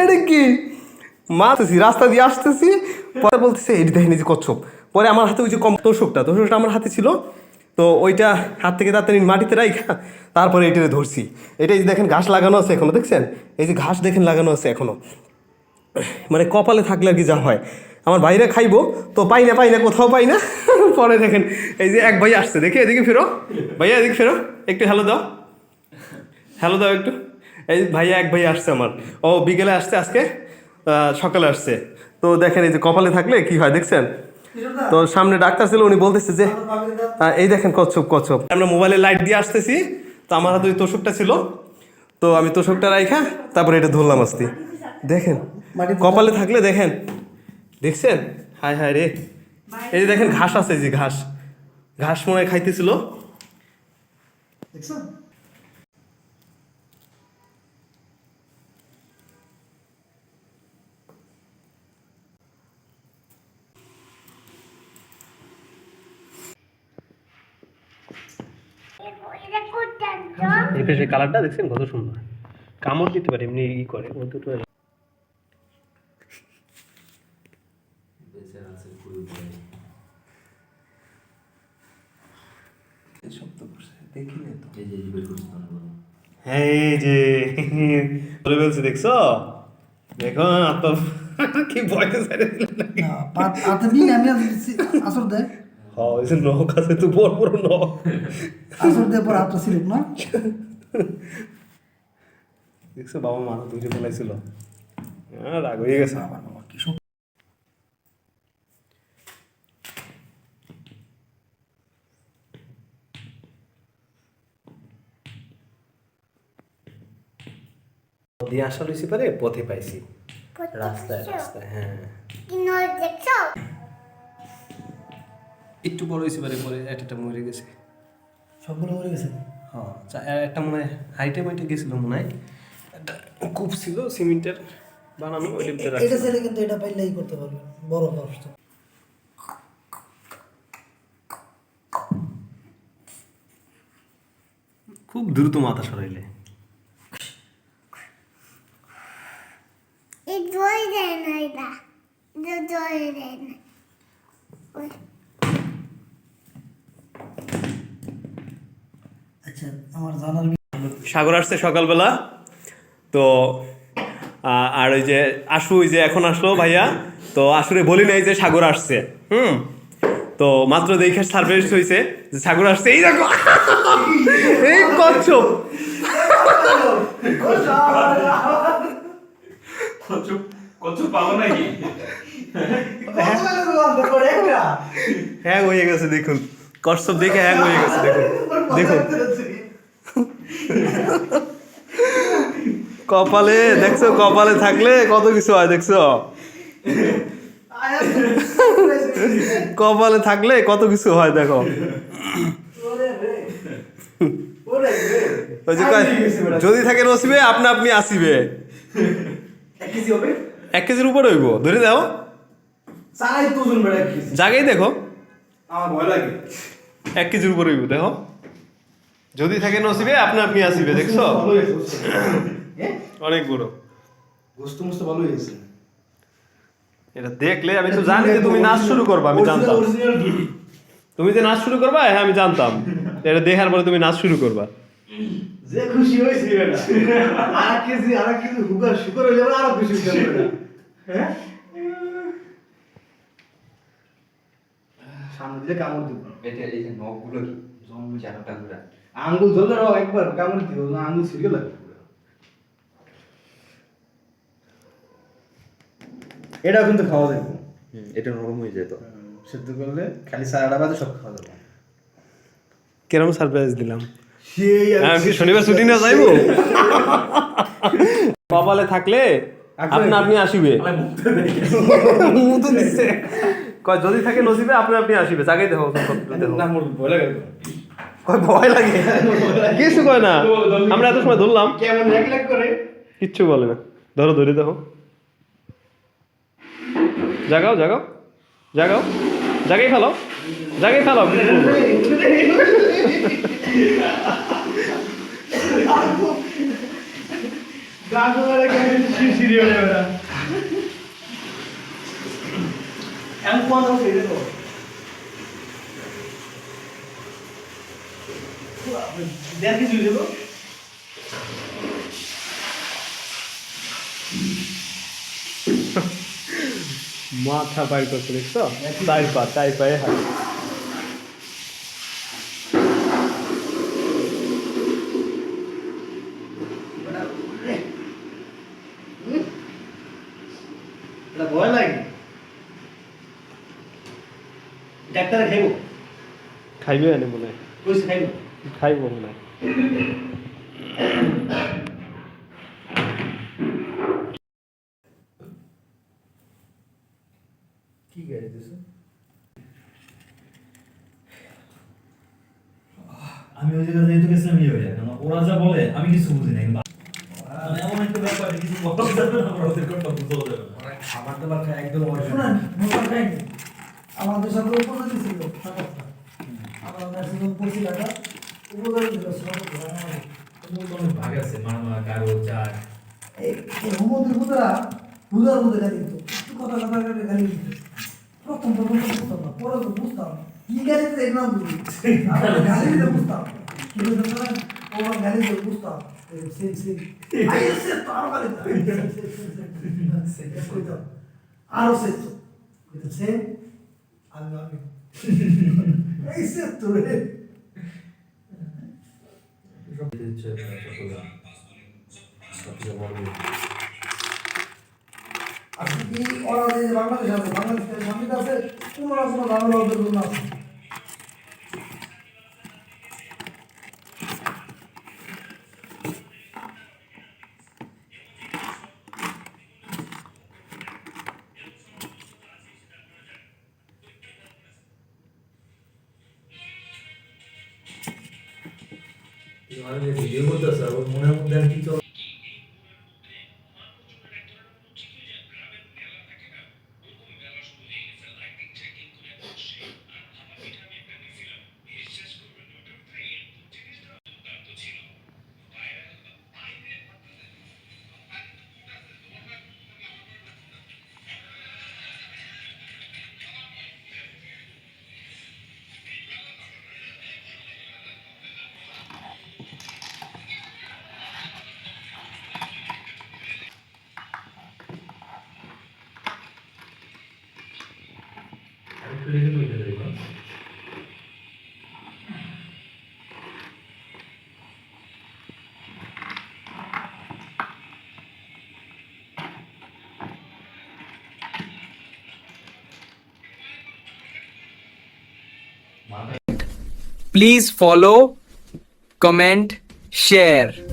এটা কি? মারতেছি রাস্তা দিয়ে আসতেছি, পরে বলতেছে, এটি দেখেন এই যে কচ্ছপ। পরে আমার হাতে ওই যে কম, তোষকটা তোষকটা আমার হাতে ছিল। তো ওইটা হাত থেকে তাড়াতাড়ি মাটিতে রাইখা, তারপরে ধরছি। এটা এই যে দেখেন ঘাস লাগানো আছে এখনও, দেখছেন? এই যে ঘাস দেখেন লাগানো আছে এখনও। মানে কপালে থাকলে আর কি যা হয়। আমার বাইরে খাইবো, তো পাই না পাই না, কোথাও পাই না। পরে দেখেন, এই যে এক ভাই আসছে। দেখে, এদিকে ফেরো। ভাইয়া, এদিকে ফেরো। একটু হ্যালো দাও। হ্যালো দাও একটু। এই ভাইয়া এক ভাই আসছে আমার। ও বিকেলে আসছে আজকে সকালে আসছে। তো দেখেন এই যে কপালে থাকলে কি হয় দেখছেন? তো সামনে ডাক্তার ছিল উনি বলতেছে যে এই দেখেন কচ্ছপ কচ্ছপ। আমরা মোবাইলে লাইট দিয়ে আসতেছি তো আমার হাতে তোষকটা ছিল। তো আমি তোষকটা রাইখা তারপরে এটা ধরলাম আসতে। দেখেন কপালে থাকলে দেখেন দেখছেন? হায় হায় রে। এই যে দেখেন ঘাস আছে যে ঘাস। ঘাস মনে হয় খাইতেছিল। দেখছ কালারটা দেখছেন কত সুন্দর। কামড় দিতে পারে এমনি ই করে ও দুটো হ্যাঁ এই যে বলে বলছে দেখছ? দেখো কি না পাত- আমি আসর দেয় হ্যাঁ যে নখ আছে তো বড় বড় নখ। আসর দেওয়ার পর হাতটা ছিল না? দেখছ বাবা মাথা তুলে ফেলাইছিল হ্যাঁ রাগ হয়ে গেছে। বাবা বাবা কি সব দিয়ে আসা লইছি পারে পথে পাইছি। রাস্তায় রাস্তায় হ্যাঁ। দেখছ? একটু বড় হয়েছে পারে পরে একটা মরে গেছে। সবগুলো মরে গেছে? হ্যাঁ একটা মনে হয় হাইটে মাইটে গেছিল মনে হয়। একটা কূপ ছিল সিমেন্টের বানানো ওই লিপতে এটা ছেলে কিন্তু এটা পাইলেই করতে পারবে বড় কষ্ট খুব দ্রুত মাথা সরাইলে। এই জয় দেয় না এটা এটা জয় দেয় না ওই আচ্ছা আমার জানার সাগর আসছে সকালবেলা। তো আর ওই যে আশু ওই যে এখন আসলো ভাইয়া। তো আসলে বলি নাই যে সাগর আসছে হুম? তো মাত্র দেখে সারপ্রাইজ হয়েছে যে সাগর আসছে। এই দেখো! এই কচ্ছপ! হ্যাং হয়ে গেছে দেখুন। কচ্ছপ দেখে হ্যাং হয়ে গেছে দেখুন। দেখুন। কপালে দেখছ কপালে থাকলে কত কিছু হয় দেখছ? কপালে থাকলে কত কিছু হয় দেখো। ওই যে যদি থাকে নসিবে আপনা আপনি আসিবে। এক কেজির উপরে হইব ধরে দাও। জাগেই দেখো। এক কেজির উপরে হইব দেখো। যদি থাকে নসিবে আপনা আপনি আসিবে দেখছ? অনেক বড়। গোস্ত মোস্ত ভালো হয়েছে এটা দেখলে আমি তো জানি যে তুমি নাচ শুরু করবা আমি জানতাম। তুমি যে নাচ শুরু করবা হ্যাঁ আমি জানতাম। এটা দেখার পরে তুমি নাচ শুরু করবা। যে খুশি হয়েছে আর কেজি আর কেজি হুকার শুকর হয়ে যাবে আরও খুশি হয়ে যাবে। হ্যাঁ? সামনে দিলে কামড় দিব। এটা এই যে নখগুলো কি? জম্বু চারটা গুড়া আঙ্গুল ধরলে রাও একবার কামড় দিব না আঙ্গুল ছিঁড়ে লাগবে এটা কিন্তু খাওয়া যাবে এটা নরম হয়ে যেত সেদ্ধ করলে খালি সারাটা বাজে সব খাওয়া যাবে। কেরম সারপ্রাইজ দিলাম? সেই হ্যাঁ, আমি কি শনিবার ছুটি না যাইবো? কপালে থাকলে আপনি আপনি আসিবে। কয় যদি থাকে নসিবে আপনি আপনি আসিবে। জাগাই দেখো দেখো। না মোর ভয় লাগে। কয় ভয় লাগে? কিছু কয় না। আমরা এত সময় ধরলাম। কিচ্ছু বলে না। ধরো ধরে দেখো। জাগাও জাগাও জাগাও জাগাই ফেলো জাগাই ফেলো। কাকু বলে কেন শিরশিরি হয়ে যাবে না এখন কোন হচ্ছে এটা তো দেড় কেজি হয়ে যাব মাথা বাইর করছে দেখছ? তাই পা তাই পায়ে হাত এটা ভয় লাগে। ডাক্তারে খাইব? খাইবে এনে মনে হয় খাইব? খাইব মনে হয় কি গাড়ি দিছো আমি ওই ইয়ে হয়ে যায়। ওরা যা বলে আমি কিছু বুঝি না মানে এমন একটা ব্যাপার কিছু বলা যাবে না ওদের কথা বুঝতেও যাবে না। খাবার দাবার একদম শুনেন মোবাইল খাইনি আমাদের সাথে উপযোগী ছিল সকালটা আমরা ম্যাক্সিমাম টাকা উপযোগী ছিল সকালটা আমাদের ওদের তো অনেক ভাগ আছে মারমা কারও চার। এই হোমন্দির পুতরা হুদার মধ্যে গালি দিত। কথা কথা করে গালি দিত। প্রথম প্রথম বুঝতাম না পরে তো বুঝতাম। কি গালি দিতে এগুলো বুঝি? গালি দিতে বুঝতাম। আরও গালি দিত আরও সে তো। কিন্তু সে আমি আমি। এই সে তো রে। আজকে কি ওরা যে বাংলাদেশ আছে বাংলাদেশের সংগীত আছে, কোনো না কোনো বাংলা ওদের জন্য আছে? মানে যে ভিডিও করতেছে ওর মনের মধ্যে আর কি চল আরেকটু লিখে তো